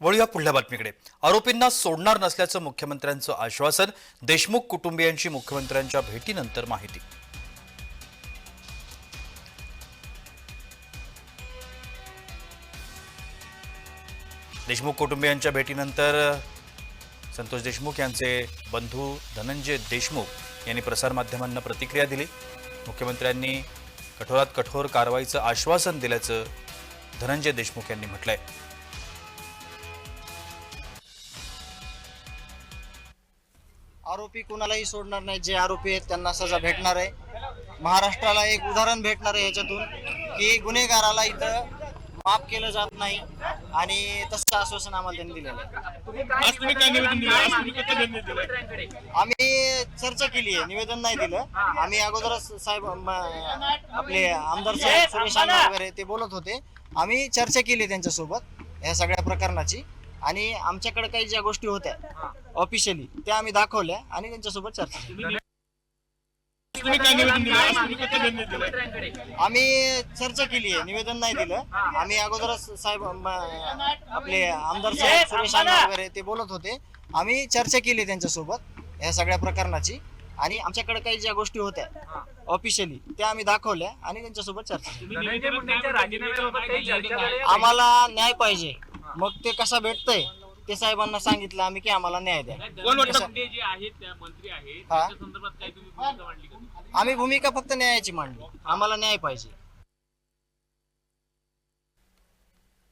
वळूया पुढल्या बातमीकडे. आरोपींना सोडणार नसल्याचं मुख्यमंत्र्यांचं आश्वासन देशमुख कुटुंबियांची मुख्यमंत्र्यांच्या भेटीनंतर माहिती. देशमुख कुटुंबियांच्या भेटीनंतर संतोष देशमुख यांचे बंधू धनंजय देशमुख यांनी प्रसारमाध्यमांना प्रतिक्रिया दिली. मुख्यमंत्र्यांनी कठोरात कठोर कारवाईचं आश्वासन दिल्याचं धनंजय देशमुख यांनी म्हटलंय. आरोपी कुणालाही सोडणार नाही. जे आरोपी आहेत त्यांना सजा भेटणार आहे. महाराष्ट्राला एक उदाहरण भेटणार आहे याच्यातून की गुन्हेगाराला इथं माफ केलं जात नाही आणि तसं आश्वासन आम्हाला त्यांनी दिलेलं आहे. आम्ही चर्चा केली आहे निवेदन नाही दिलं. आम्ही अगोदरच साहेब आपले आमदार साहेब सुरेश वगैरे ते बोलत होते. आम्ही चर्चा केली त्यांच्यासोबत ह्या सगळ्या प्रकरणाची. आणि आमच्याकडे काही ज्या गोष्टी होत्या ऑफिशियली त्या आम्ही दाखवल्या आणि त्यांच्यासोबत चर्चा केली. आम्ही चर्चा केली आहे निवेदन नाही दिलं. आम्ही अगोदरच साहेब आपले आमदार साहेब सुरेश वगैरे ते बोलत होते. आम्ही चर्चा केली त्यांच्यासोबत ह्या सगळ्या प्रकरणाची. आणि आमच्याकडे काही ज्या गोष्टी होत्या ऑफिशियली त्या आम्ही दाखवल्या आणि त्यांच्यासोबत चर्चा? आम्हाला न्याय पाहिजे. मग ते कसा भेटतंय ते साहेबांना सांगितलं आम्ही की आम्हाला न्याय द्या कोण वाटतं? कसं- मुंडे जे आहेत त्या मंत्री आहेत हा. त्याच्या संदर्भात काही तुम्ही भूमिका मांडली का आम्ही भूमिका फक्त न्यायाची मांडली आम्हाला न्याय पाहिजे